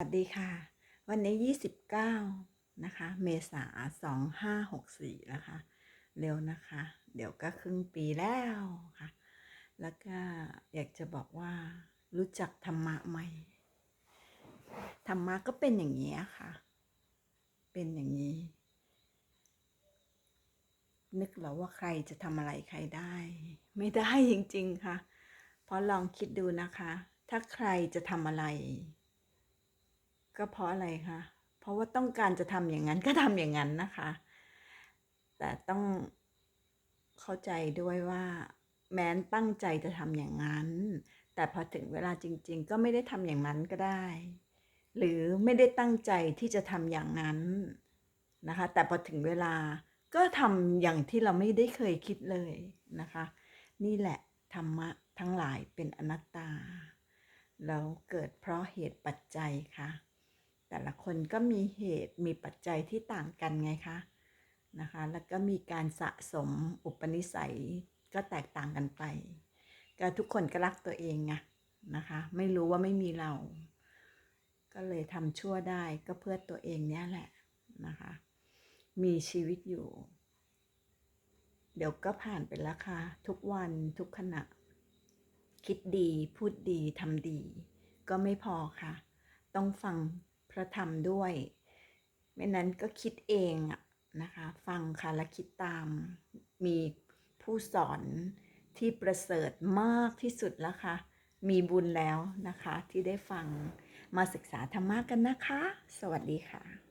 สวัสดีค่ะ วันนี้ 29 นะคะ เมษา2564 นะคะ เร็วนะคะ เดี๋ยวก็ครึ่งปีแล้วค่ะ แล้วก็อยากจะบอกว่า รู้จักธรรมะไหมธรรมะก็เป็นอย่างนี้ค่ะ เป็นอย่างนี้ นึกเหรอว่าใครจะทำอะไรใครได้ ไม่ได้จริงๆค่ะ เพราะลองคิดดูนะคะ ถ้าใครจะทำอะไร ก็เพราะอะไรคะ เพราะว่าต้องการจะทำอย่างนั้นก็ทำอย่างนั้นนะคะ แต่ต้องเข้าใจด้วยว่า แม้นตั้งใจจะทำอย่างนั้น แต่พอถึงเวลาจริง ๆ ก็ไม่ได้ทำอย่างนั้นก็ได้ หรือไม่ได้ตั้งใจที่จะทำอย่างนั้นนะคะ แต่พอถึงเวลาก็ทำอย่างที่เราไม่ได้เคยคิดเลยนะคะ นี่แหละธรรมะทั้งหลายเป็นอนัตตา แล้วเกิดเพราะเหตุปัจจัยค่ะ แต่ละคนก็มีเหตุมีปัจจัยที่ต่างกันไงคะนะคะ แล้วก็มีการสะสมอุปนิสัยก็แตกต่างกันไป ก็ทุกคนก็รักตัวเองไงนะคะ ไม่รู้ว่าไม่มีเรา ก็เลยทำชั่วได้ก็เพื่อตัวเองเนี่ยแหละนะคะ มีชีวิตอยู่ เดี๋ยวก็ผ่านไปแล้วค่ะ ทุกวันทุกขณะ คิดดีพูดดีทำดี ก็ไม่พอค่ะ ต้องฟัง ระธรรมด้วย ไม่นั้นก็คิดเองอะนะคะ ฟังค่ะและคิดตาม มีผู้สอนที่ประเสริฐมากที่สุดแล้วค่ะ มีบุญแล้วนะคะที่ได้ฟังมาศึกษาธรรมะกันนะคะ สวัสดีค่ะ